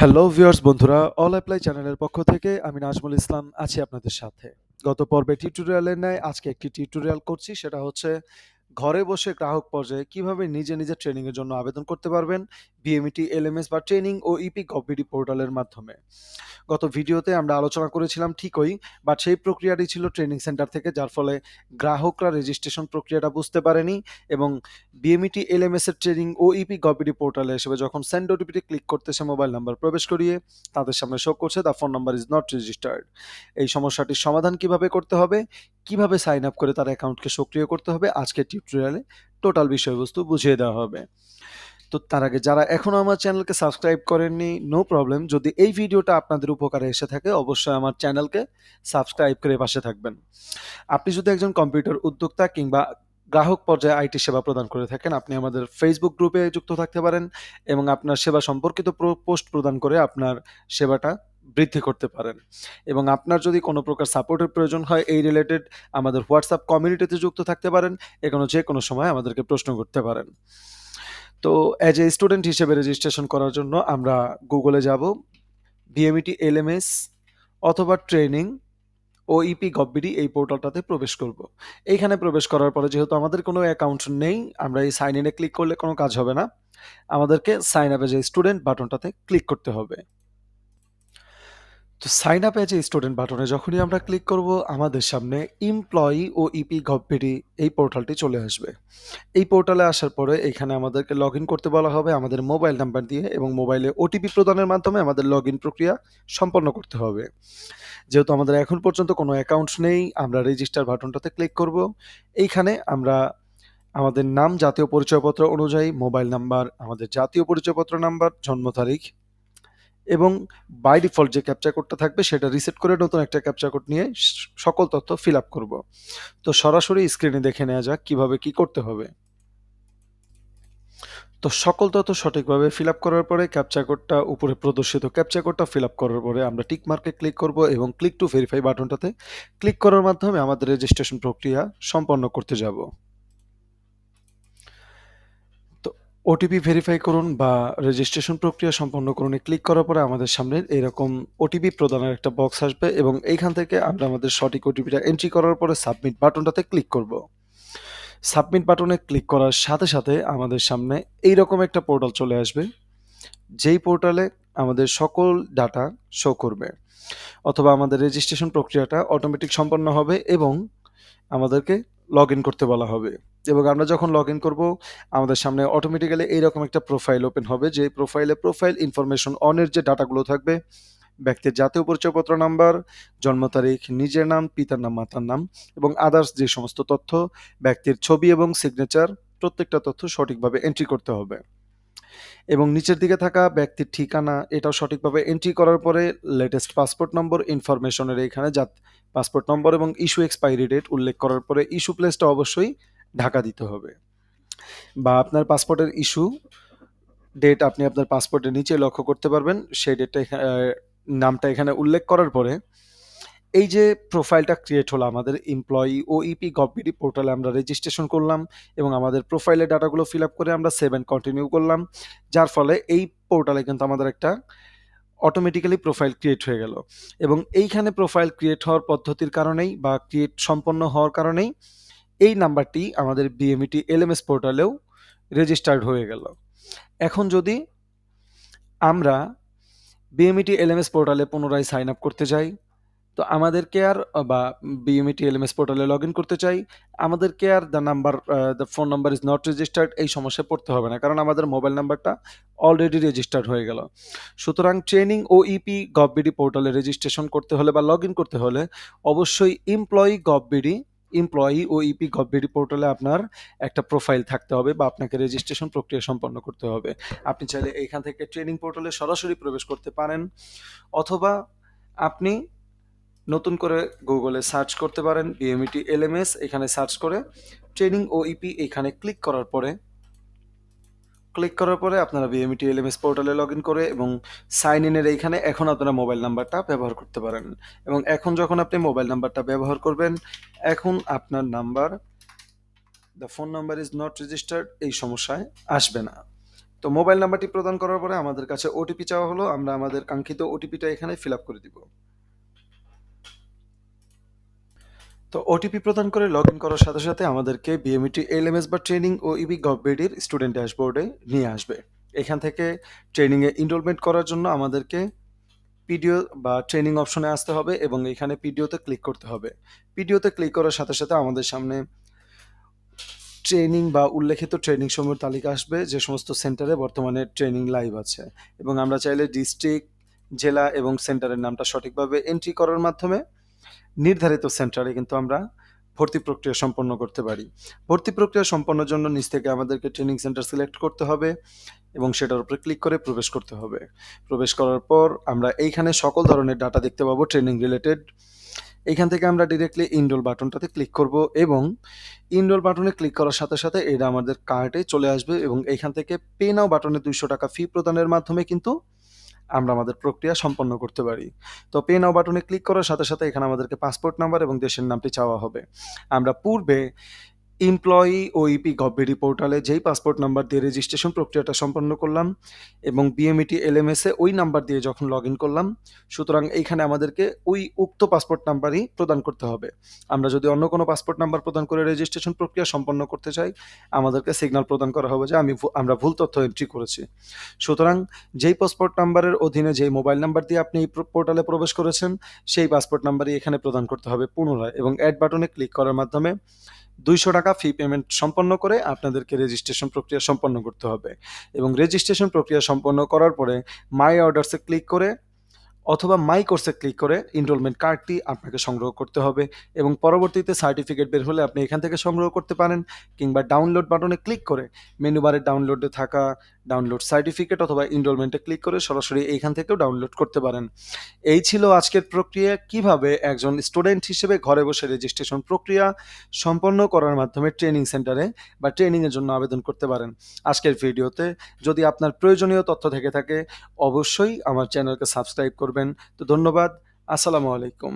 Hello viewers বন্ধুরা all apply চ্যানেলের পক্ষ থেকে আমি নাজমুল ইসলাম আছি আপনাদের সাথে। গত পর্বে টিউটোরিয়ালের ন্যায় আজকে একটি টিউটোরিয়াল করছি, সেটা হচ্ছে ঘরে বসে গ্রাহক পর্যায়ে কীভাবে নিজে নিজে ট্রেনিং এর জন্য আবেদন করতে পারবেন? বিএমইটি এলএমএস বা training O E P gov BD পোর্টালের মাধ্যমে। গত ভিডিওতে আমরা আলোচনা করেছিলাম ঠিকই বাট সেই প্রক্রিয়াটি ছিল ট্রেনিং সেন্টার থেকে, যার ফলে গ্রাহকরা রেজিস্ট্রেশন প্রক্রিয়াটা বুঝতে পারেনি এবং বিএমইটি এলএমএস এর ট্রেনিং ও ইপি গভবিডি পোর্টালে এসে যখন সেন্ড ওটিপিটি ক্লিক করতেছে মোবাইল নাম্বার প্রবেশ করিয়ে, তাদের সামনে শো করছে the phone number is not registered এই সমস্যাটির সমাধান কীভাবে করতে হবে? কীভাবে সাইন আপ করে তার অ্যাকাউন্টকে সক্রিয় করতে হবে, আজকের টিউটোরিয়ালে টোটাল বিষয়বস্তু বুঝিয়ে দেওয়া হবে। তো তার আগে যারা এখনও আমার চ্যানেলকে সাবস্ক্রাইব করেননি নো প্রবলেম যদি এই ভিডিওটা আপনাদের উপকারে এসে থাকে, অবশ্যই আমার চ্যানেলকে সাবস্ক্রাইব করে পাশে থাকবেন। আপনি যদি একজন কম্পিউটার উদ্যোক্তা কিংবা গ্রাহক পর্যায়ে আইটি সেবা প্রদান করে থাকেন, আপনি আমাদের ফেসবুক গ্রুপে যুক্ত থাকতে পারেন এবং আপনার সেবা সম্পর্কিত পোস্ট প্রদান করে আপনার সেবাটা বৃদ্ধি করতে পারেন। এবং আপনার যদি কোনো প্রকার সাপোর্টের প্রয়োজন হয়, এই রিলেটেড আমাদের হোয়াটসঅ্যাপ কমিউনিটিতে যুক্ত থাকতে পারেন। এখনও যে কোনো সময় আমাদেরকে প্রশ্ন করতে পারেন। তো অ্যাজ এ স্টুডেন্ট হিসেবে রেজিস্ট্রেশন করার জন্য আমরা গুগলে যাব বিএমইটি এলএমএস অথবা training O E P gov BD এই পোর্টালটাতে প্রবেশ করব। এইখানে প্রবেশ করার পরে যেহেতু আমাদের কোনো অ্যাকাউন্ট নেই, আমরা এই সাইন ইনে ক্লিক করলে কোনো কাজ হবে না। আমাদেরকে সাইন আপে যে স্টুডেন্ট বাটনটাতে ক্লিক করতে হবে। তো sign up as a student বাটনে যখনই আমরা ক্লিক করব, আমাদের সামনে এমপ্লয়ি ও ইপি গভবিডি এই পোর্টালটি চলে আসবে। এই পোর্টালে আসার পরে এখানে আমাদেরকে লগ করতে বলা হবে, আমাদের মোবাইল নাম্বার দিয়ে এবং মোবাইলে ওটিপি প্রদানের মাধ্যমে আমাদের লগ প্রক্রিয়া সম্পন্ন করতে হবে। যেহেতু আমাদের এখন পর্যন্ত কোনো অ্যাকাউন্ট নেই, আমরা রেজিস্টার বাটনটাতে ক্লিক করব। এইখানে আমরা আমাদের নাম জাতীয় পরিচয়পত্র অনুযায়ী মোবাইল নাম্বার আমাদের জাতীয় পরিচয়পত্র নাম্বার জন্ম তারিখ এবং বাই ডিফল্ট যে ক্যাপচা কোডটা থাকবে, সেটা রিসেট করে নতুন একটা ক্যাপচা কোড নিয়ে সকল তথ্য ফিল আপ করব। তো সরাসরি স্ক্রিনে দেখে নেওয়া যাক কীভাবে কি করতে হবে। তো সকল তথ্য সঠিকভাবে ফিল আপ করার পরে ক্যাপচা কোডটা উপরে প্রদর্শিত ক্যাপচা কোডটা ফিল আপ করার পরে আমরা টিক মার্কে ক্লিক করব এবং ক্লিক টু ভেরিফাই বাটনটাতে ক্লিক করার মাধ্যমে আমাদের রেজিস্ট্রেশন প্রক্রিয়া সম্পন্ন করতে যাব। ওটিপি ভেরিফাই করুন বা রেজিস্ট্রেশন প্রক্রিয়া সম্পন্ন করুন ক্লিক করার পরে আমাদের সামনে এরকম ওটিপি প্রদানের একটা বক্স আসবে এবং এইখান থেকে আমরা আমাদের সঠিক ওটিপিটা এন্ট্রি করার পরে সাবমিট বাটনটাতে ক্লিক করব। সাবমিট বাটনে ক্লিক করার সাথে সাথে আমাদের সামনে এইরকম একটা পোর্টাল চলে আসবে, যেই পোর্টালে আমাদের সকল ডাটা শো করবে। অথবা আমাদের রেজিস্ট্রেশন প্রক্রিয়াটা অটোমেটিক সম্পন্ন হবে এবং আমাদেরকে লগ ইন করতে বলা হবে। এবং আমরা যখন লগ ইন করব, আমাদের সামনে অটোমেটিক্যালি এইরকম একটা প্রোফাইল ওপেন হবে যে প্রোফাইলে প্রোফাইল ইনফরমেশন অনের যে ডাটাগুলো থাকবে, ব্যক্তির জাতীয় পরিচয়পত্র নাম্বার জন্ম তারিখ, নিজের নাম, পিতার নাম, মাতার নাম, এবং আদার্স যে সমস্ত তথ্য, ব্যক্তির ছবি এবং সিগনেচার প্রত্যেকটা তথ্য সঠিকভাবে এন্ট্রি করতে হবে। এবং নিচের দিকে থাকা ব্যক্তির ঠিকানা এটাও সঠিকভাবে এন্ট্রি করার পরে লেটেস্ট পাসপোর্ট নম্বর ইনফরমেশনের এখানে যা পাসপোর্ট নম্বর এবং ইস্যু এক্সপায়ারি ডেট উল্লেখ করার পরে ইস্যু প্লেসটা অবশ্যই ঢাকা দিতে হবে। বা আপনার পাসপোর্টের ইস্যু ডেট আপনি আপনার পাসপোর্টের নিচে লক্ষ্য করতে পারবেন, সেই ডেটটা নামটা এখানে উল্লেখ করার পরে এই যে প্রোফাইলটা ক্রিয়েট হলো আমাদের এমপ্লয়ি ও ইপি গভবিডি পোর্টালে আমরা রেজিস্ট্রেশন করলাম এবং আমাদের প্রোফাইলের ডাটাগুলো ফিল আপ করে আমরা সেভেন কন্টিনিউ করলাম। যার ফলে এই পোর্টালে কিন্তু আমাদের একটা অটোমেটিক্যালি প্রোফাইল ক্রিয়েট হয়ে গেল। এবং এইখানে প্রোফাইল ক্রিয়েট হওয়ার পদ্ধতির কারণেই বা ক্রিয়েট সম্পন্ন হওয়ার কারণেই এই নাম্বারটি আমাদের বিএমইটি এলএমএস পোর্টালেও রেজিস্টার্ড হয়ে গেল। এখন যদি আমরা বিএমইটি এলএমএস পোর্টালে পুনরায় সাইন আপ করতে যাই তো আমাদেরকে আর বা বিএমইটি এলএমএস পোর্টালে লগ ইন করতে চাই। আমাদেরকে আর the number the phone number is not registered এই সমস্যায় পড়তে হবে না। কারণ আমাদের মোবাইল নাম্বারটা অলরেডি রেজিস্টার্ড হয়ে গেল। সুতরাং training O E P gov BD পোর্টালে রেজিস্ট্রেশন করতে হলে বা লগ ইন করতে হলে অবশ্যই employee gov BD employee O EP gov BD পোর্টালে আপনার একটা প্রোফাইল থাকতে হবে বা আপনাকে রেজিস্ট্রেশন প্রক্রিয়া সম্পন্ন করতে হবে। আপনি চাইলে এইখান থেকে ট্রেনিং পোর্টালে সরাসরি প্রবেশ করতে পারেন। অথবা আপনি নতুন করে গুগলে সার্চ করতে পারেন বিএমইটি এলএমএস এখানে সার্চ করে ট্রেনিং ও ইপি এখানে ক্লিক করার পরে ক্লিক করার পরে আপনারা বিএমইটি এলএমএস পোর্টালে লগ ইন করে এবং সাইন ইনের এইখানে এখন আপনারা মোবাইল নাম্বারটা ব্যবহার করতে পারেন। এবং এখন যখন আপনি মোবাইল নাম্বারটা ব্যবহার করবেন, এখন আপনার number the phone number is not registered এই সমস্যায় আসবে না। তো মোবাইল নাম্বারটি প্রদান করার পরে আমাদের কাছে ওটিপি চাওয়া হলো, আমরা আমাদের কাঙ্ক্ষিত ওটিপিটা এখানে ফিল আপ করে দিব। তো ওটিপি প্রদান করে লগ ইন করার সাথে সাথে আমাদেরকে বিএমইটি এলএমএস বা ট্রেনিং ও ইবি গভবিডির স্টুডেন্ট ড্যাশবোর্ডে নিয়ে আসবে। এখান থেকে ট্রেনিংয়ে ইনরোলমেন্ট করার জন্য আমাদেরকে পিডিও বা ট্রেনিং অপশনে আসতে হবে এবং এখানে পিডিওতে ক্লিক করতে হবে। পিডিওতে ক্লিক করার সাথে সাথে আমাদের সামনে ট্রেনিং বা উল্লেখিত ট্রেনিং সমূহের তালিকা আসবে, যে সমস্ত সেন্টারে বর্তমানে ট্রেনিং লাইভ আছে। এবং আমরা চাইলে ডিস্ট্রিক্ট জেলা এবং সেন্টারের নামটা সঠিকভাবে এন্ট্রি করার মাধ্যমে নির্ধারিত সেন্টারে কিন্তু আমরা ভর্তি প্রক্রিয়া সম্পন্ন করতে পারি। ভর্তি প্রক্রিয়া সম্পন্নের জন্য নিচ থেকে আমাদেরকে ট্রেনিং সেন্টার সিলেক্ট করতে হবে এবং সেটার উপরে ক্লিক করে প্রবেশ করতে হবে। প্রবেশ করার পর আমরা এইখানে সকল ধরনের ডাটা দেখতে পাবো ট্রেনিং রিলেটেড এইখান থেকে আমরা ডিরেক্টলি ইনরোল বাটনটাতে ক্লিক করব এবং ইনরোল বাটনে ক্লিক করার সাথে সাথে এটা আমাদের কার্টে চলে আসবে এবং এইখান থেকে পে নাও বাটনে দুইশো টাকা ফি প্রদানের মাধ্যমে কিন্তু আমরা আমাদের প্রক্রিয়া সম্পন্ন করতে পারি। তো পে নাও বাটনে ক্লিক করার সাথে সাথে এখানে আমাদেরকে পাসপোর্ট নাম্বার এবং দেশের নামটি চাওয়া হবে। আমরা পূর্বে এমপ্লয়ি ও ইপি গভবিডি পোর্টালে যেই পাসপোর্ট নাম্বার দিয়ে রেজিস্ট্রেশন প্রক্রিয়াটা সম্পন্ন করলাম এবং বিএমইটি এলএমএসে ওই নাম্বার দিয়ে যখন লগ ইন করলাম, সুতরাং এইখানে আমাদেরকে ওই উক্ত পাসপোর্ট নাম্বারই প্রদান করতে হবে। আমরা যদি অন্য কোনো পাসপোর্ট নাম্বার প্রদান করে রেজিস্ট্রেশন প্রক্রিয়া সম্পন্ন করতে চাই, আমাদেরকে সিগন্যাল প্রদান করা হবে যে আমি আমরা ভুল তথ্য এন্ট্রি করেছি। সুতরাং যেই পাসপোর্ট নাম্বারের অধীনে যেই মোবাইল নাম্বার দিয়ে আপনি এই পোর্টালে প্রবেশ করেছেন, সেই পাসপোর্ট নাম্বারই এখানে প্রদান করতে হবে পুনরায় এবং অ্যাড বাটনে ক্লিক করার মাধ্যমে দুইশো টাকা ফি পেমেন্ট সম্পন্ন করে আপনাদেরকে রেজিস্ট্রেশন প্রক্রিয়া সম্পন্ন করতে হবে। এবং রেজিস্ট্রেশন প্রক্রিয়া সম্পন্ন করার পরে মাই অর্ডার্সে ক্লিক করে অথবা মাই কোর্সে ক্লিক করে ইনরোলমেন্ট কার্ডটি আপনাকে সংগ্রহ করতে হবে এবং পরবর্তীতে সার্টিফিকেট বের হলে আপনি এখান থেকে সংগ্রহ করতে পারেন কিংবা ডাউনলোড বাটনে ক্লিক করে মেনু বারে ডাউনলোডে থাকা ডাউনলোড সার্টিফিকেট অথবা এনরোলমেন্টে ক্লিক করে সরাসরি এইখান থেকেও ডাউনলোড করতে পারেন। এই ছিল আজকের প্রক্রিয়া, কীভাবে একজন স্টুডেন্ট হিসেবে ঘরে বসে রেজিস্ট্রেশন প্রক্রিয়া সম্পন্ন করার মাধ্যমে ট্রেনিং সেন্টারে বা ট্রেনিংয়ের জন্য আবেদন করতে পারেন। আজকের ভিডিওতে যদি আপনার প্রয়োজনীয় তথ্য থেকে থাকে, অবশ্যই আমার চ্যানেলকে সাবস্ক্রাইব করবেন। তো ধন্যবাদ, আসসালামু আলাইকুম।